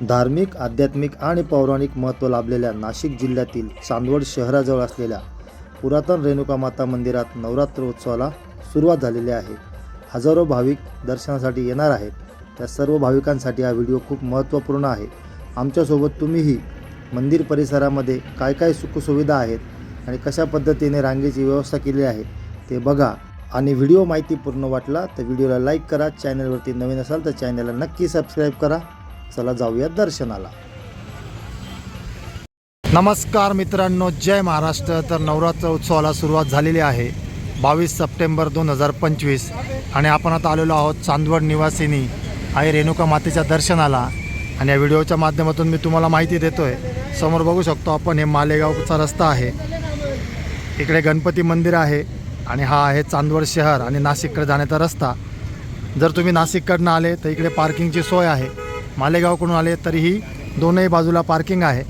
धार्मिक आध्यात्मिक आणि पौराणिक महत्त्व लाभलेल्या नाशिक जिल्ह्यातील चांदवड शहराजवळ असलेल्या पुरातन रेणुका माता मंदिरात नवरात्र उत्सवाला सुरुवात झालेली आहे. हजारो भाविक दर्शनासाठी येणार आहेत. त्या सर्व भाविकांसाठी हा व्हिडिओ खूप महत्त्वपूर्ण आहे. आमच्यासोबत तुम्हीही मंदिर परिसरामध्ये काय काय सुखसुविधा आहेत आणि कशा पद्धतीने रांगेची व्यवस्था केली आहे ते बघा. आणि व्हिडिओ माहितीपूर्ण वाटला तर व्हिडिओला लाईक करा चॅनलवरती नवीन असाल तर चॅनलला नक्की सबस्क्राईब करा. चला जाऊया दर्शनाला. नमस्कार मित्रांनो जय महाराष्ट्र. तर नवरात्र उत्सवाला सुरुवात झालेली आहे. बावीस सप्टेंबर दोन हजार पंचवीस. आणि आपण आता आलेलो आहोत चांदवड निवासिनी आई रेणुका मातेच्या दर्शनाला. आणि या व्हिडिओच्या माध्यमातून मी तुम्हाला माहिती देतो आहे समोर बघू शकतो आपण हे मालेगावचा रस्ता आहे. इकडे गणपती मंदिर आहे आणि हा आहे चांदवड शहर आणि नाशिककडे जाण्याचा रस्ता. जर तुम्ही नाशिककडनं आले तर इकडे पार्किंगची सोय आहे. मालेगावकडून आले तरीही दोनही बाजूला पार्किंग आहे.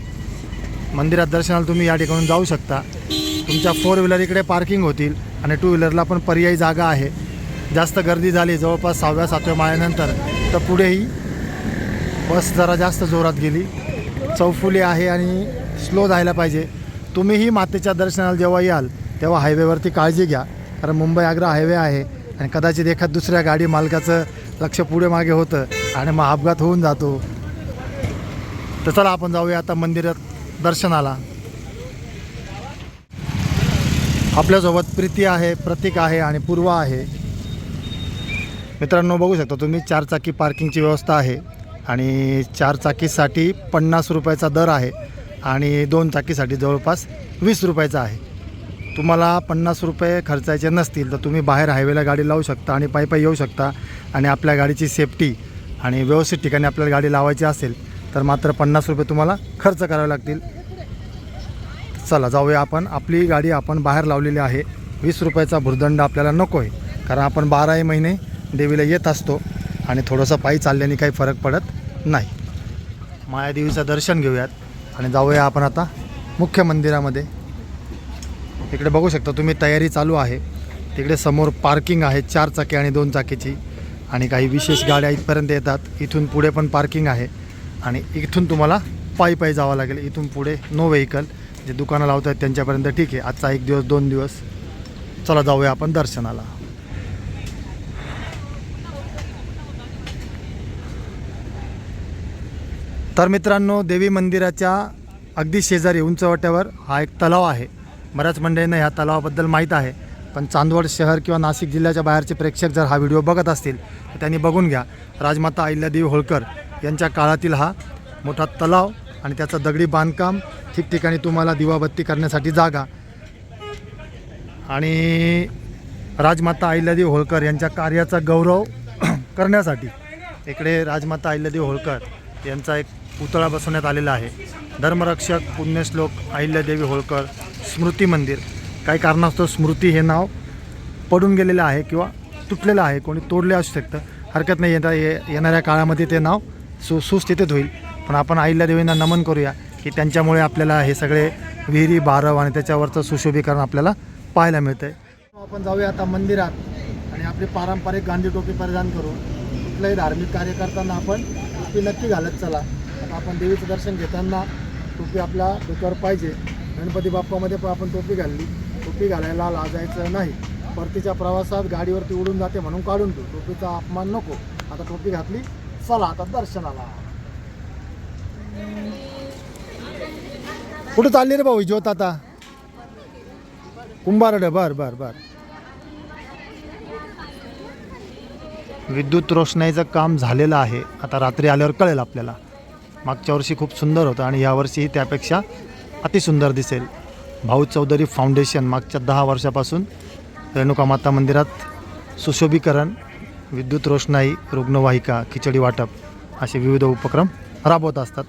मंदिरात दर्शनाला तुम्ही या ठिकाणून जाऊ शकता. तुमच्या फोर व्हीलर इकडे पार्किंग होतील आणि टू व्हीलरला पण पर्यायी जागा आहे. जास्त गर्दी झाली जवळपास सहाव्या सातव्या माळ्यानंतर तर पुढेही बस जरा जास्त जोरात गेली. चौफुली आहे आणि स्लो जायला पाहिजे. तुम्हीही मातेच्या दर्शनाला जेव्हा याल तेव्हा हायवेवरती काळजी घ्या. कारण मुंबई आग्रा हायवे आहे आणि कदाचित एखाद दुसऱ्या गाडी मालकाचं लक्ष पुढे मागे होतं. आणि मग अपघात होऊन जातो. तर चला आपण जाऊया आता मंदिरात दर्शनाला. आपल्यासोबत प्रीती आहे प्रतीक आहे आणि पूर्वा आहे. मित्रांनो बघू शकता तुम्ही चारचाकी पार्किंगची व्यवस्था आहे आणि चारचाकीसाठी पन्नास रुपयाचा दर आहे आणि दोन चाकीसाठी जवळपास वीस रुपयाचा आहे. तुम्हाला पन्नास रुपये खर्चायचे नसतील तर तुम्ही बाहेर हायवेला गाडी लावू शकता आणि पायी पायी येऊ शकता आणि आपल्या गाडीची सेफ्टी आणि व्यवस्थित ठिकाणी आपल्याला गाडी लावायची असेल तर मात्र पन्नास रुपये तुम्हाला खर्च करावे लागतील. चला जाऊया आपण. आपली गाडी आपण बाहेर लावलेली आहे. वीस रुपयाचा भुर्दंड आपल्याला नको आहे कारण आपण बाराही महिने देवीला येत असतो आणि थोडंसं पायी चालल्याने काही फरक पडत नाही. मायादेवीचं दर्शन घेऊयात आणि जाऊया आपण आता मुख्य मंदिरामध्ये. इकडे बघू शकता तुम्ही तयारी चालू आहे. तिकडे समोर पार्किंग आहे चार चाकी आणि दोन चाकीची. आणि काही विशेष गाड्या इथपर्यंत येतात. इथून पुढे पण पार्किंग आहे. आणि इथून तुम्हाला पायी पायी जावं लागेल. इथून पुढे नो व्हेकल जे दुकानं लावत आहेत त्यांच्यापर्यंत ठीक आहे. आजचा एक दिवस दोन दिवस. चला जाऊया आपण दर्शनाला. तर मित्रांनो देवी मंदिराच्या अगदी शेजारी उंचवट्यावर हा एक तलाव आहे. बऱ्याच मंडळींना ह्या तलावाबद्दल माहीत आहे. पण चांदवड शहर किंवा नाशिक जिल्ह्याच्या बाहेरचे प्रेक्षक जर हा व्हिडिओ बघत असतील तर त्यांनी बघून घ्या. राजमाता अहिल्यादेवी होळकर यांच्या काळातील हा मोठा तलाव आणि त्याचं दगडी बांधकाम ठिकठिकाणी तुम्हाला दिवाबत्ती करण्यासाठी जागा. आणि राजमाता अहिल्यादेवी होळकर यांच्या कार्याचा गौरव करण्यासाठी इकडे राजमाता अहिल्यादेवी होळकर यांचा एक पुतळा बसवण्यात आलेला आहे. धर्मरक्षक पुण्यश्लोक अहिल्यादेवी होळकर स्मृती मंदिर. काही कारणास्तव स्मृती हे नाव पडून गेलेलं आहे किंवा तुटलेलं आहे कोणी तोडले असू शकतं. हरकत नाही येता ये येणाऱ्या काळामध्ये ते नाव सु सुस्थितीत होईल. पण आपण अहिल्यादेवींना नमन करूया की त्यांच्यामुळे आपल्याला हे सगळे विहिरी बारव आणि त्याच्यावरचं सुशोभीकरण आपल्याला पाहायला मिळतं आहे आपण जाऊया आता मंदिरात आणि आपली पारंपरिक गांधी टोपी परिधान करू कुठलंही धार्मिक कार्य करताना आपण टोपी नक्की घालत चला. आता आपण देवीचं दर्शन घेताना टोपी आपल्या डोक्यावर पाहिजे. गणपती बाप्पामध्ये पण आपण टोपी घालली. टोपी घालायला लाजायचं नाही. परतीच्या प्रवासात गाडीवरती उडून जाते म्हणून काढून ठेवू टोपीचा अपमान नको. आता टोपी घातली चला आता दर्शनाला. कुठं चालली रे भाऊ ज्योत आता? कुंभारड बर बर बर. विद्युत रोषणाईचं काम झालेलं आहे. आता रात्री आल्यावर कळेल आपल्याला. मागच्या वर्षी खूप सुंदर होतं आणि यावर्षीही त्यापेक्षा अतिसुंदर दिसेल. भाऊ चौधरी फाउंडेशन मागच्या दहा वर्षापासून रेणुका माता मंदिरात सुशोभीकरण विद्युत रोषणाई रुग्णवाहिका खिचडी वाटप असे विविध उपक्रम राबवत असतात.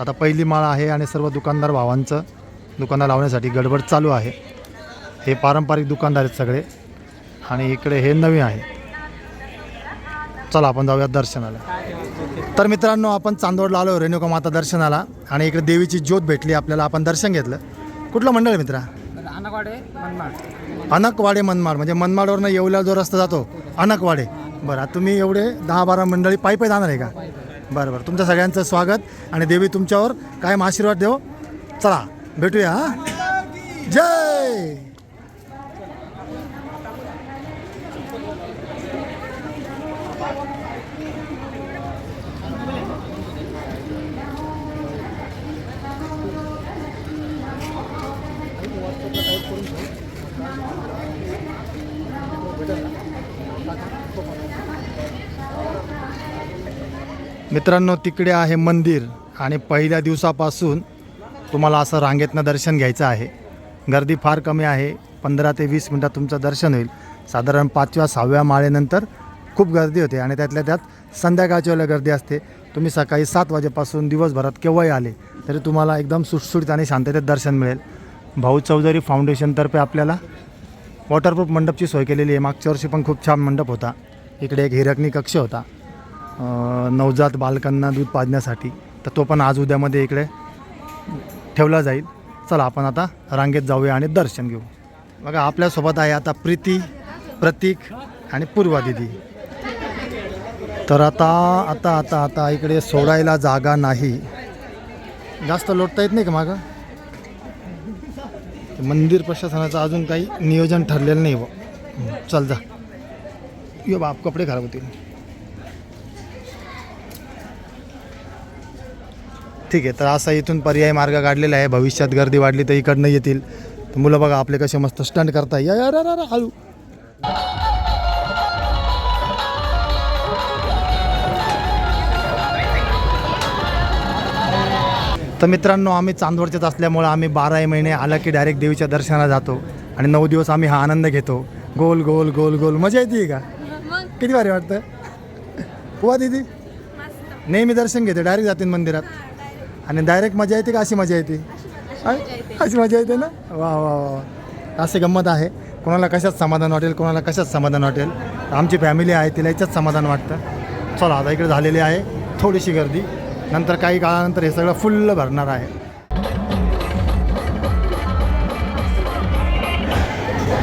आता पहिली माळ आहे आणि सर्व दुकानदार भावांचं दुकानं लावण्यासाठी गडबड चालू आहे. हे पारंपरिक दुकानदार आहेत सगळे आणि इकडे हे नवीन आहे. चला आपण जाऊया दर्शनाला. तर मित्रांनो आपण चांदोडला आलो रेणुका माता दर्शनाला आणि इकडे देवीची ज्योत भेटली. आपल्याला आपण दर्शन घेतलं. कुठलं मंडळ आहे मित्रा? अनकवाडे मनमाड. अनकवाडे मनमाड. म्हणजे मनमाडवरनं येवला जो रस्ता जातो अनकवाडे बरं तुम्ही एवढे दहा बारा मंडळी पायी पायी जाणार आहे का? बरं बरं. तुमच्या सगळ्यांचं स्वागत आणि देवी तुमच्यावर कायम आशीर्वाद देव. चला भेटूया हा? जय! मित्रांनो तिकडे आहे मंदिर आणि पहिल्या दिवसापासून तुम्हाला असं रांगेतनं दर्शन घ्यायचं आहे. गर्दी फार कमी आहे. पंधरा ते वीस मिनटात तुमचं दर्शन होईल. साधारण पाचव्या सहाव्या माळेनंतर खूप गर्दी होते आणि त्यातल्या त्यात संध्याकाळच्या वेळेला गर्दी असते. तुम्ही सकाळी सात वाजेपासून दिवसभरात केव्हाही आले तरी तुम्हाला एकदम सुटसुटीत आणि शांततेत दर्शन मिळेल. भाऊ चौधरी फाउंडेशनतर्फे आपल्याला वॉटरप्रूफ मंडपची सोय केलेली आहे. मागच्या वर्षी पण खूप छान मंडप होता. इकडे एक हिरकणी कक्ष होता. नवजात बालकांना दूध पाजण्यासाठी. तर तो पण आज उद्यामध्ये इकडे ठेवला जाईल. चला आपण आता रांगेत जाऊया आणि दर्शन घेऊ. बघा आपल्यासोबत आहे आता प्रीती प्रतीक आणि पूर्वा दिदी. तर आता आता आता आता इकडे सोडायला जागा नाही. जास्त लोटता येत नाही का मागं? मंदिर प्रशासनाचं अजून काही नियोजन ठरलेलं नाही बुवा. चल जा. ये बाप कपडे खराब होतील. ठीक आहे. तर असा इथून पर्याय मार्ग काढलेला आहे. भविष्यात गर्दी वाढली तर इकडनं येतील. तर मुलं बघा आपले कसे मस्त स्टंट करता या या, हळू. तर मित्रांनो आम्ही चांदवडच्याच असल्यामुळं आम्ही बाराही महिने आला की डायरेक्ट देवीच्या दर्शनाला जातो. आणि नऊ दिवस आम्ही हा आनंद घेतो. गोल गोल गोल गोल. मजा येते का? किती भारी वाटतं? हुआ दीदी. नेहमी दर्शन घेते डायरेक्ट जाते मंदिरात. आणि डायरेक्ट मजा येते का अशी मजा येते? अशी मजा येते. ना? वा वा वा. असे गंमत आहे. कोणाला कशात समाधान वाटेल कोणाला कशात समाधान वाटेल? आमची फॅमिली आहे तिला याच्यात समाधान वाटतं. चला आता इकडे झालेली आहे थोडीशी गर्दी. नंतर काही काळानंतर हे सगळं फुल्ल भरणार आहे.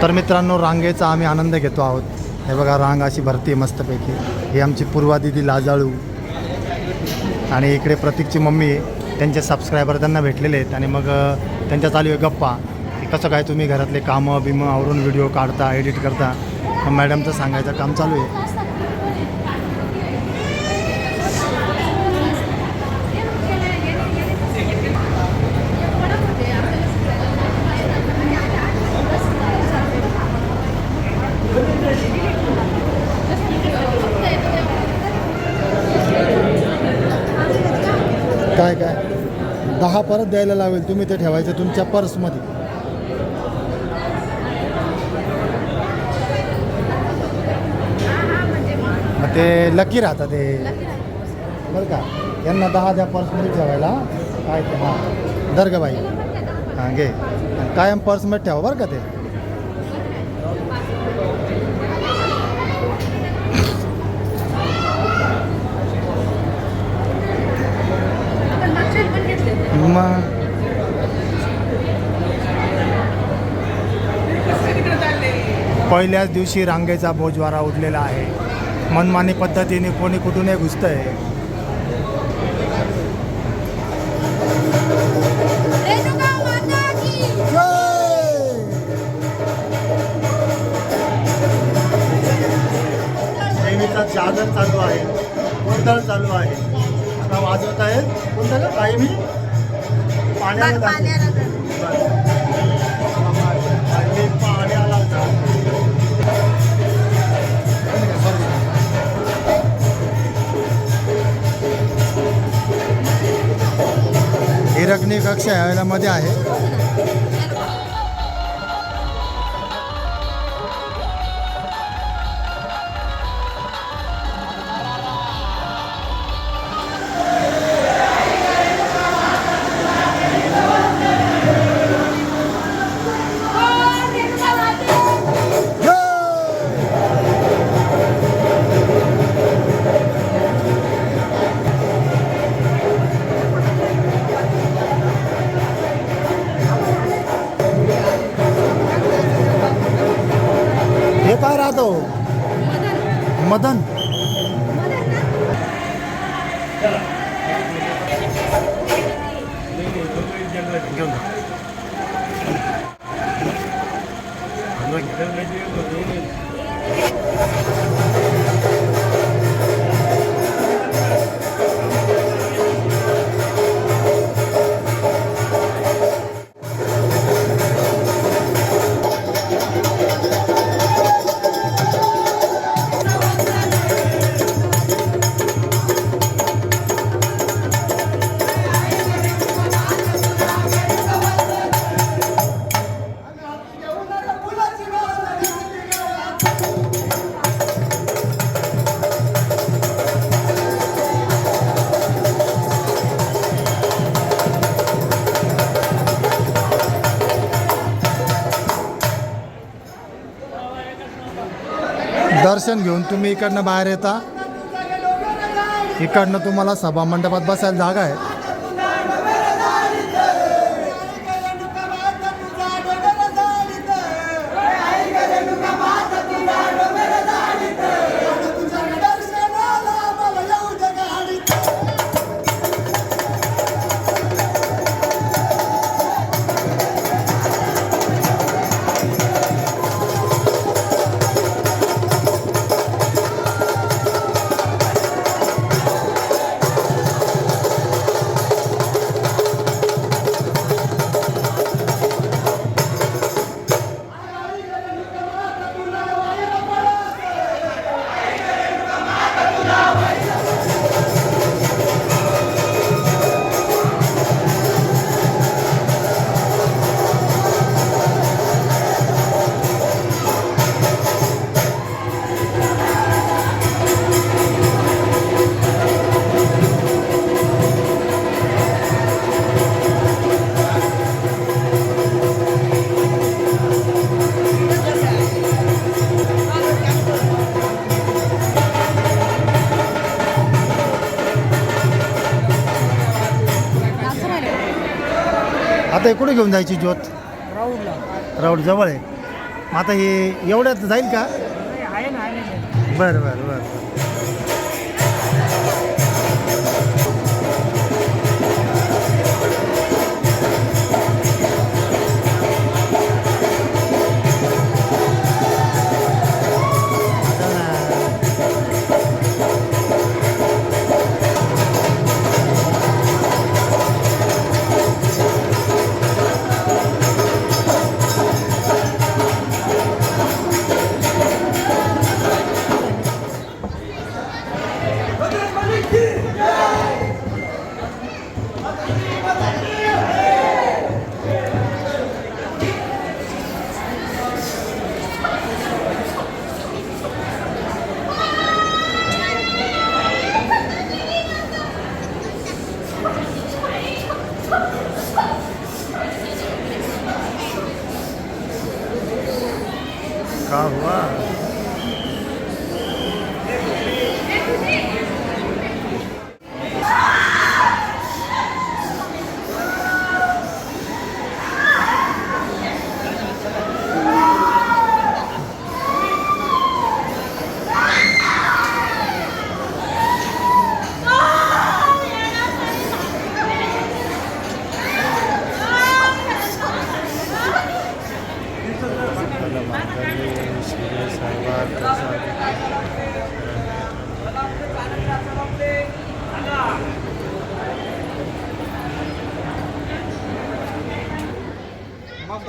तर मित्रांनो रांगेचा आम्ही आनंद घेतो आहोत. हे बघा रांग अशी भरती मस्तपैकी. ही आमची पूर्वा दिदी लाजाळू. आणि इकडे प्रतीकची मम्मी आहे. त्यांचे सबस्क्रायबर त्यांना भेटलेले आहेत आणि मग त्यांच्या चालू आहे गप्पा. की कसं काय तुम्ही घरातले कामं बिमं आवरून व्हिडिओ काढता एडिट करता. मग मॅडमचं सांगायचं काम चालू आहे काय काय दहा परत द्यायला लावेल. तुम्ही ते ठेवायचं तुमच्या पर्समध्ये. मग ते लकी राहतं ते. बरं का? यांना दहा द्या पर्समध्ये ठेवायला. काय ते हां. दर बाई हां घे. कायम पर्समध्ये ठेवा बरं का ते. मग पहिल्याच दिवशी रांगेचा बोजवारा उठलेला आहे. मनमानी पद्धतीने कोणी कुठूनही घुसतं आहे चादर चालू आहे गोंधळ चालू आहे. आता वाजवत आहे कोणतं काही मी पाण्याला जाते. जाते. हिरकणी कक्ष यावेळेला मध्ये आहे तुम्ही इकडनं बाहेर येता. इकडनं तुम्हाला सभा मंडपात बसायला जागा आहे. आता हे कुठे घेऊन जायची ज्योत? राऊंडला. राऊड जवळ आहे. मग आता हे एवढ्यात जाईल का? बरं बरं.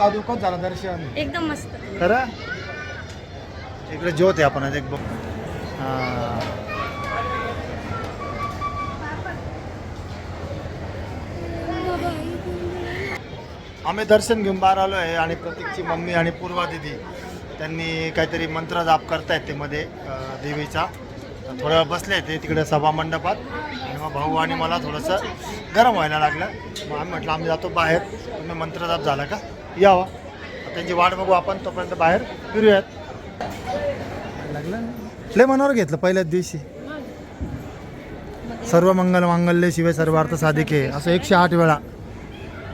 कोण झाला दर्शन? एकदम मस्त. खरं? इकडे ज्योत आहे आपण एक बघ. आम्ही दर्शन घेऊन बाहेर आलो आहे आणि प्रतीकची मम्मी आणि पूर्वा दिदी त्यांनी काहीतरी मंत्र जाप करतायत ते मध्ये देवीचा. थोड्या वेळ बसले ते तिकडे सभा मंडपात. आणि मग भाऊ आणि मला थोडंसं गरम व्हायला लागलं. मग आम्ही म्हटलं आम्ही जातो बाहेर. तुम्ही मंत्र जाप झाला का? यावा. त्यांची वाट बघू आपण तोपर्यंत बाहेर फिरूयात. लागलं लय मनावर घेतलं पहिल्याच दिवशी. सर्व मंगल मांगल्य शिवे सर्वार्थ साधिके असं एकशे आठ वेळा.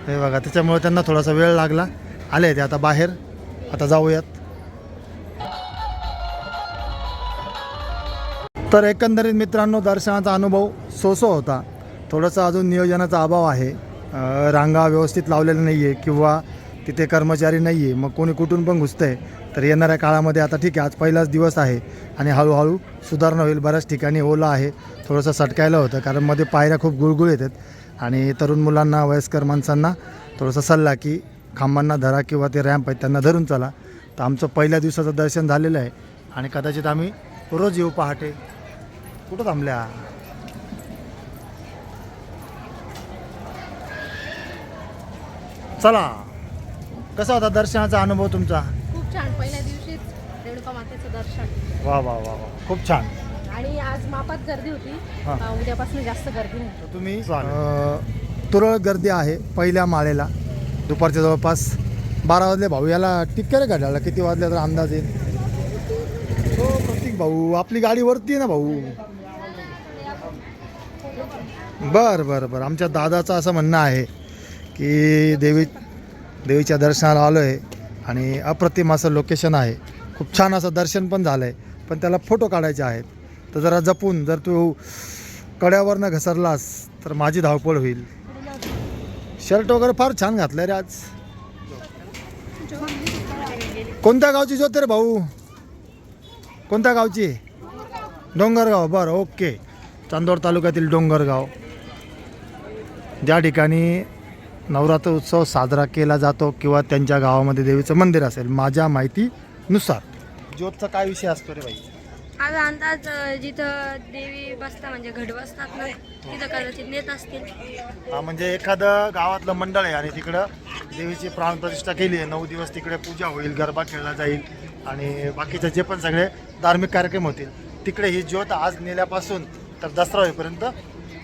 हे बघा त्याच्यामुळे त्यांना थोडासा वेळ लागला. आले ते आता बाहेर. आता जाऊयात. तर एकंदरीत मित्रांनो दर्शनाचा अनुभव सोसो होता. थोडासा अजून नियोजनाचा अभाव आहे. रांगा व्यवस्थित लावलेल्या नाही आहे किंवा तिथे कर्मचारी नाही आहे मग कोणी कुठून पण घुसतं आहे तर येणाऱ्या काळामध्ये आता ठीक आहे आज पहिलाच दिवस आहे आणि हळूहळू सुधारणा होईल बऱ्याच ठिकाणी ओला आहे थोडंसं सटकायला होतं कारण मध्ये पायऱ्या खूप गुळगुळ येतात आणि तरुण मुलांना वयस्कर माणसांना थोडासा सल्ला की खांबांना धरा किंवा ते रॅम्प आहेत त्यांना धरून चला. तर आमचं पहिल्या दिवसाचं दर्शन झालेलं आहे आणि कदाचित आम्ही रोज येऊ पहाटे. कुठं थांबल्या? चला. कसा होता दर्शनाचा अनुभव तुमचा? खूप छान. पहिल्या दिवशीच रेणुका मातेचं दर्शन. वा वा वा वा. खूप छान. आणि आज मापात गर्दी होती. हा. अं, उद्यापासून जास्त गर्दी नाही. तर तुम्ही अ, तुरळक गर्दी आहे पहिल्या माळेला. दुपारच्या जवळपास बारा वाजले भाऊ. याला टिक्क्या रे गाड्याला किती वाजले तर अंदाज येईल? हो प्रतीक भाऊ आपली गाडी वरती आहे ना भाऊ. बर बर बर. आमच्या दादाचं असं म्हणणं आहे की देवी देवीच्या दर्शनाला आलो आहे आणि अप्रतिम असं लोकेशन आहे. खूप छान असं दर्शन पण झालं आहे पण त्याला फोटो काढायचे आहेत. तर जरा जपून जर तू कड्यावरनं घसरलास तर माझी धावपळ होईल. शर्ट वगैरे फार छान घातलं रे आज. कोणत्या गावची ज्योत रे भाऊ? कोणत्या गावची? डोंगरगाव. बरं ओके चांदोड तालुक्यातील डोंगरगाव. ज्या ठिकाणी नवरात्र उत्सव साजरा केला जातो किंवा त्यांच्या गावामध्ये देवीचं मंदिर असेल माझ्या माहितीनुसार. ज्योतचा काय विषय असतो रे भाई आज अंदाज जिथं देवी बसता म्हणजे घट बसतात ना तिथं कदाचित नेत असतील. हा म्हणजे एखादं गावातलं मंडळ आहे आणि तिकडं देवीची प्राणप्रतिष्ठा केली आहे. नऊ दिवस तिकडे पूजा होईल गरबा खेळला जाईल आणि बाकीचे जे पण सगळे धार्मिक कार्यक्रम होतील तिकडे ही ज्योत आज नेल्यापासून तर दसरा होईपर्यंत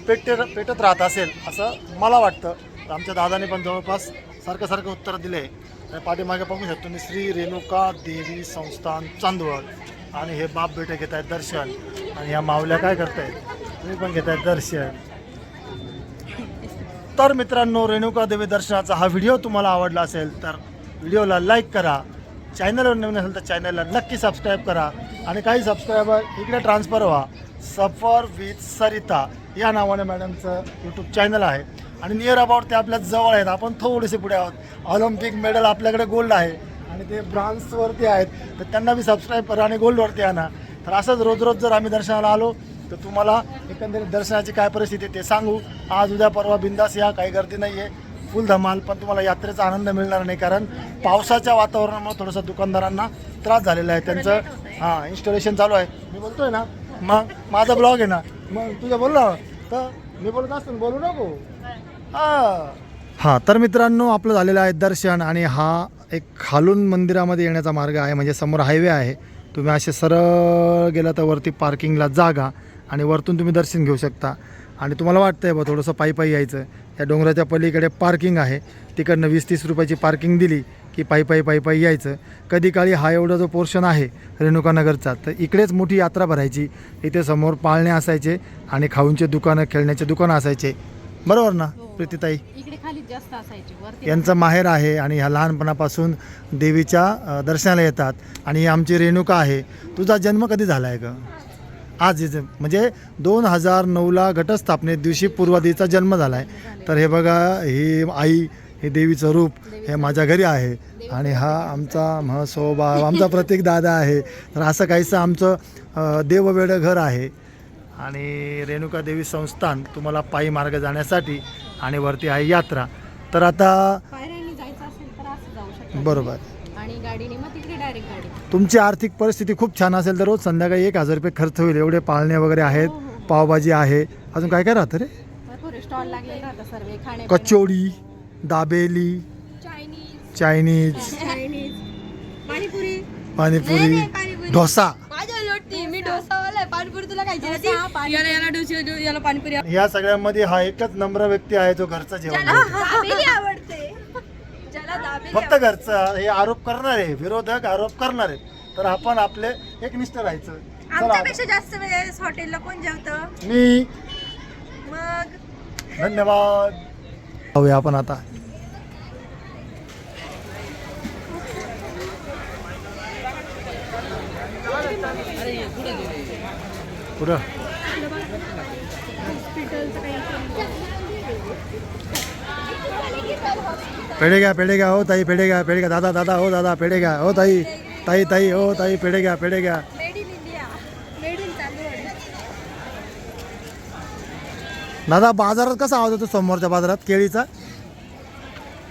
पेटे पेटत राहत असेल असं मला वाटतं. तर आमच्या दादाने पण जवळपास सारखं सारखं उत्तर दिले. आहे पाठीमागे बघू शकतो मी श्री रेणुका देवी संस्थान चांदवड. आणि हे बाप बेटे घेत आहेत दर्शन. आणि ह्या माऊल्या काय करतायत? तुम्ही पण घेत आहेत दर्शन. तर मित्रांनो रेणुका देवी दर्शनाचा हा व्हिडिओ तुम्हाला आवडला असेल तर व्हिडिओला लाईक करा. चॅनलवर नवीन असेल तर चॅनलला नक्की सबस्क्राईब करा. आणि काही सबस्क्रायबर इकडे ट्रान्सफर व्हा. सफर विथ सरिता या नावाने मॅडमचं यूट्यूब चॅनल आहे. आणि नियर अबाउट ते आपल्या जवळ आहेत. आपण थोडेसे पुढे आहोत. ऑलिम्पिक मेडल आपल्याकडे गोल्ड आहे. आणि ते ब्रान्सवरती आहेत. तर त्यांना बी सबस्क्राईब करा आणि गोल्डवरती आणा. तर असंच रोज रोज जर आम्ही दर्शनाला आलो तर तुम्हाला एकंदरीत दर्शनाची काय परिस्थिती आहे ते सांगू. आज उद्या परवा बिंदास या. काही गर्दी नाही आहे फुल धमाल पण तुम्हाला यात्रेचा आनंद मिळणार नाही. कारण पावसाच्या वातावरणामुळे थोडंसं दुकानदारांना त्रास झालेला आहे. त्यांचं हां इन्स्टॉलेशन चालू आहे. मी बोलतोय ना? मग माझा ब्लॉग आहे ना? मग तुझं बोल ना. तर मी बोलत असतो बोलू नको. हां. हां तर मित्रांनो आपलं झालेलं आहे दर्शन आणि हा एक खालून मंदिरामध्ये येण्याचा मार्ग आहे म्हणजे समोर हायवे आहे. तुम्ही असे सरळ गेला तर वरती पार्किंगला जागा आणि वरतून तुम्ही दर्शन घेऊ शकता. आणि तुम्हाला वाटतंय बा थोडंसं पायी पायी यायचं. या डोंगराच्या पलीकडे पार्किंग आहे. तिकडनं वीस तीस रुपयाची पार्किंग दिली. की पायी पायी पायी पायी यायचं. कधी काळी हा एवढा जो पोर्शन आहे रेणुकानगरचा तर इकडेच मोठी यात्रा भरायची. इथे समोर पाळणे असायचे आणि खाऊंचे दुकानं खेळण्याचे दुकानं असायचे. बरोबर ना प्रीतीताई? इकडे खाली जास्त असायची यांचं माहेर आहे आणि ह्या लहानपणापासून देवीच्या दर्शनाला येतात. आणि ही आमची रेणुका आहे. तुझा जन्म कधी झाला आहे ग? आज म्हणजे दोन हजार नऊला घटस्थापने दिवशी पूर्वादेवीचा जन्म झाला आहे तर हे बघा ही आई हे देवीचं रूप हे माझ्या घरी आहे. आणि हा आमचा महसोबा आमचा प्रत्येक दादा आहे. तर असं काहीसं आमचं देववेडं घर आहे. आणि रेणुका देवी संस्थान तुम्हाला पायी मार्ग जाण्यासाठी आणि वरती आहे यात्रा. तर आता बरोबर. तुमची आर्थिक परिस्थिती खूप छान असेल तर रोज संध्याकाळी एक हजार रुपये खर्च होईल. एवढे पाळणे वगैरे आहेत पावभाजी आहे. अजून काय काय राहतं रे? Kachori. Dabeli Chinese Chinese Chinese panipuri. Panipuri. Dosa. माझ्या लोटती. मी डोसावाला आहे. पाणीपुरी तुला खायची होती डोसा, पाणीपुरी. याला याला डोसी याला पाणीपुरी ह्या सगळ्यामध्ये हा एकच नम्र व्यक्ती आहे जो घरचं जेवण देतो. दाबेली आवडते. ज्याला दाबेली फक्त घरचं हे आरोप करणारे विरोधक आरोप करणारे तर आपण आपले एकनिष्ठ राहायचं. चला आमच्यापेक्षा जास्त वेळेस हॉटेलला कोण जेवतं? मी. मग? धन्यवाद. पाहूया आपण आता. पुढं. पेढे घ्या पेढे घ्या हो ताई पेढे घ्या पेढे घ्या दादा दादा हो दादा पेढे घ्या हो ताई ताई ताई हो ताई पेढे घ्या पेढे घ्या दादा बाजारात कसा आवाज होतो समोरच्या बाजारात? केळीचा?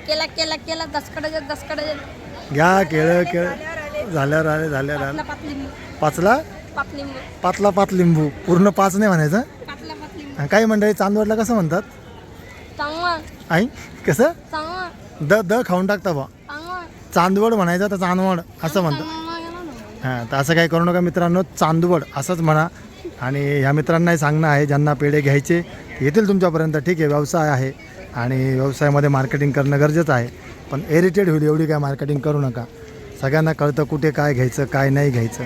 केला केला केला. दसकडे दसकडे. घ्या केळं केळ. झाल्यावर आले झाल्यावर आले. पाचला? पातली पातला पात लिंबू. पूर्ण पाच नाही म्हणायचं? काही मंडळी चांदवडला कसं म्हणतात? आई कसं? द द खाऊन टाकता बा चांदवड म्हणायचं तर चांदवड असं म्हणतात. हां तर असं काही करू नका मित्रांनो चांदवड असंच म्हणा. आणि ह्या मित्रांनाही सांगणं आहे ज्यांना पेढे घ्यायचे येतील तुमच्यापर्यंत. ठीक आहे व्यवसाय आहे. आणि व्यवसायामध्ये मार्केटिंग करणं गरजेचं आहे. पण इरिटेड होईल एवढी काय मार्केटिंग करू नका. सगळ्यांना कळतं कुठे काय घ्यायचं काय नाही घ्यायचं.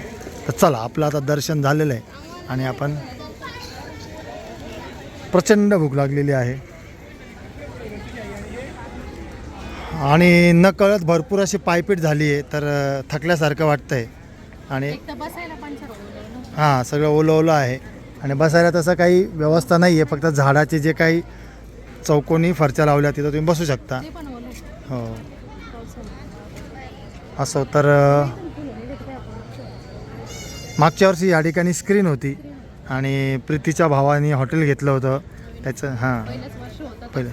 तर चला आपलं आता दर्शन झालेलं आहे आणि आपण प्रचंड भूक लागलेली आहे. आणि न कळत भरपूर अशी पायपीट झाली आहे तर थकल्यासारखं वाटतंय. आणि तर बसायला पंचर हां सगळं ओलं ओलं आहे. आणि बसायला तसं काही व्यवस्था नाही आहे फक्त झाडाचे जे काही चौकोनी फरच्या लावल्या तिथं तुम्ही बसू शकता. हो. असं तर मागच्या वर्षी या ठिकाणी स्क्रीन होती आणि प्रीतीच्या भावाने हॉटेल घेतलं होतं. त्याचं हां. पहिलं.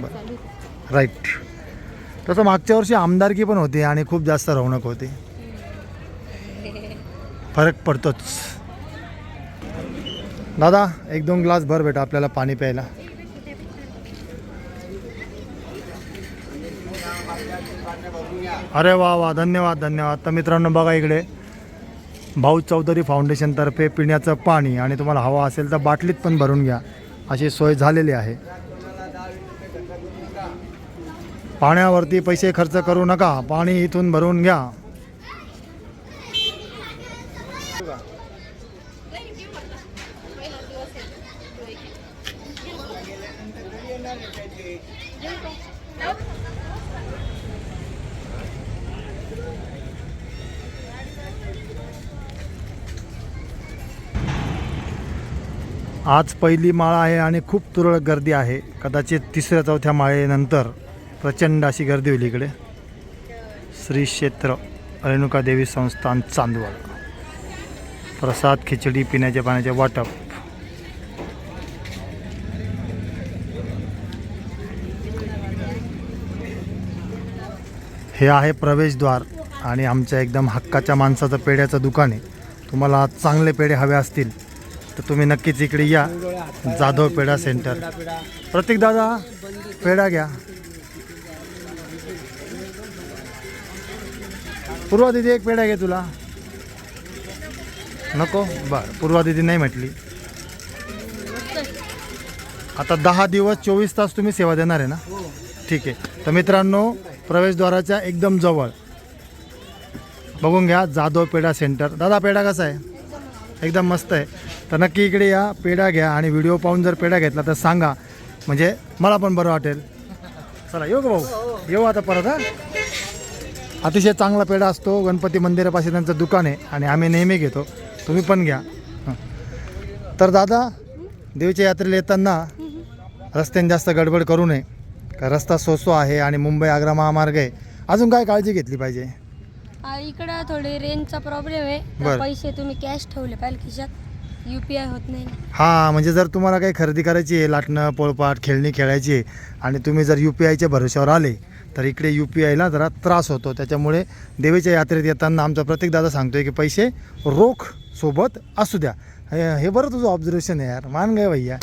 बरं. राईट तसं मागच्या वर्षी आमदारकी पण होती आणि खूप जास्त रौनक होती. फरक पडतोच. दादा एक दोन ग्लास भर बेटा आपल्याला पाणी प्यायला. अरे वा वा धन्यवाद धन्यवाद. तर मित्रांनो बघा इकडे. भाऊ चौधरी फाउंडेशनतर्फे पिण्याचं पाणी आणि तुम्हाला हवा असेल तर बाटलीत पण भरून घ्या. अशी सोय झालेली आहे. पाण्यावरती पैसे खर्च करू नका. पाणी इथून भरून घ्या. आज पहिली माळा आहे आणि खूप तुरळक गर्दी आहे. कदाचित तिसऱ्या चौथ्या माळेनंतर प्रचंड अशी गर्दी होईल इकडे. श्री क्षेत्र रेणुका देवी संस्थान चांदवड. प्रसाद खिचडी पिण्याच्या पाण्याचे वाटप. हे आहे प्रवेशद्वार आणि आमच्या एकदम हक्काच्या माणसाचं पेढ्याचं दुकान आहे. तुम्हाला चांगले पेढे हवे असतील. तर तुम्ही नक्कीच इकडे या. जाधव पेढा सेंटर प्रतीक दादा पेढा घ्या. पूर्वा दिदी एक पेढा घे तुला. नको? बर पूर्वा दिदी नाही म्हटली. आता दहा दिवस चोवीस तास तुम्ही सेवा देणार आहे ना? ठीक आहे. तर मित्रांनो प्रवेशद्वाराच्या एकदम जवळ. बघून घ्या जाधव पेढा सेंटर दादा पेढा कसा आहे? एकदम मस्त आहे. तर नक्की इकडे या पेढा घ्या आणि व्हिडिओ पाहून जर पेढा घेतला तर सांगा. म्हणजे मला पण बरं वाटेल. चला येऊ का भाऊ? येऊ आता परत हा? अतिशय चांगला पेढा असतो. गणपती मंदिरापाशी त्यांचं दुकान आहे आणि आम्ही नेहमी घेतो. तुम्ही पण घ्या. तर दादा देवीच्या यात्रेला येताना रस्त्याने जास्त गडबड करू नये. का रस्ता सोसो आहे आणि मुंबई आग्रा महामार्ग आहे. अजून काय काळजी घेतली पाहिजे? इकडं थोडी रेंजचा प्रॉब्लेम आहे. बरं. पैसे तुम्ही कॅश ठेवले पाहिजे खिशात. यू पी आय होत नाही हां म्हणजे जर तुम्हाला काही खरेदी करायची आहे लाटणं पोळपाट खेळणी खेळायची आहे आणि तुम्ही जर यू पी आयच्या भरोश्यावर आले तर इकडे यू पी आयला जरा त्रास होतो. त्याच्यामुळे देवीच्या यात्रेत येताना आमचा प्रत्येक दादा सांगतोय की पैसे रोख सोबत असू द्या. हे हे बरं तुझं ऑब्झर्वेशन आहे यार. मान गे भैया.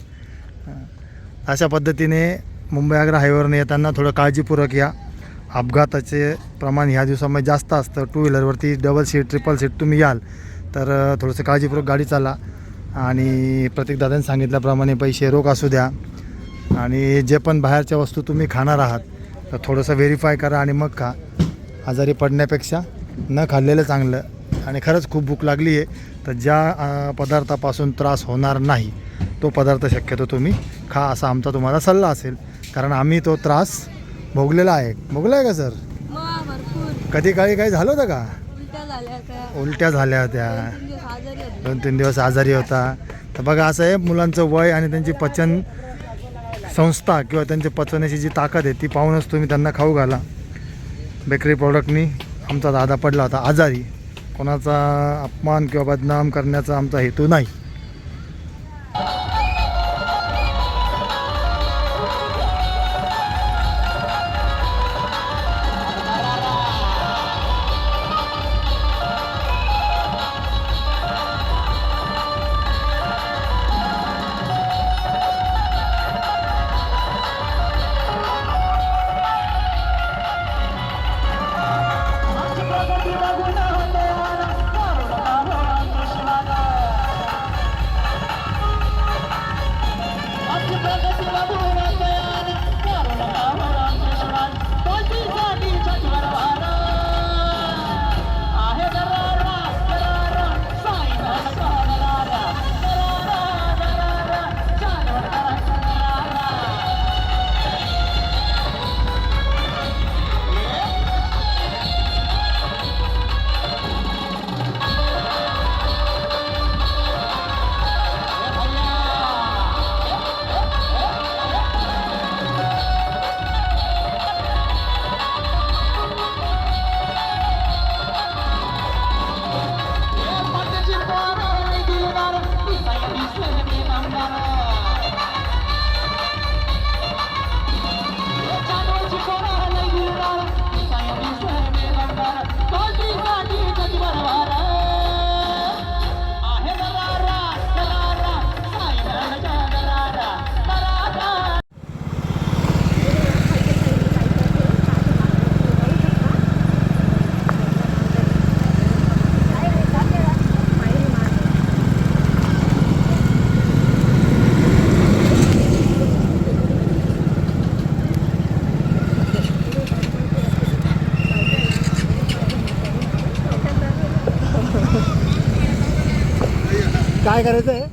अशा पद्धतीने मुंबई आग्रा हायवेवरनं येताना थोडं काळजीपूर्वक या. अपघाताचे प्रमाण ह्या दिवसामध्ये जास्त असतं. टू व्हीलरवरती डबल सीट ट्रिपल सीट तुम्ही याल. तर थोडंसं काळजीपूर्वक गाडी चाला. आणि प्रत्येक दादाने सांगितल्याप्रमाणे पैसे रोख असू द्या. आणि जे पण बाहेरच्या वस्तू तुम्ही खाणार आहात तर थोडंसं व्हेरीफाय करा आणि मग खा. आजारी पडण्यापेक्षा न खाल्लेलं चांगलं. आणि खरंच खूप भूक लागली आहे तर ज्या पदार्थापासून त्रास होणार नाही तो पदार्थ शक्यतो तुम्ही खा असा आमचा तुम्हाला सल्ला असेल. कारण आम्ही तो त्रास भोगलेला आहे. भोगला आहे का सर? कधी काळी काही झालं होतं का? उलट्या झाल्या होत्या. दोन तीन दिवस आजारी होता. तर बघा असं आहे मुलांचं वय आणि त्यांची पचन संस्था किंवा त्यांचे पचवण्याची जी ताकद आहे ती पाहूनच तुम्ही त्यांना खाऊ घाला. बेकरी प्रॉडक्टनी आमचा दादा पडला होता आजारी. कोणाचा अपमान किंवा बदनाम करण्याचा आमचा हेतू नाही. काय करायचं आहे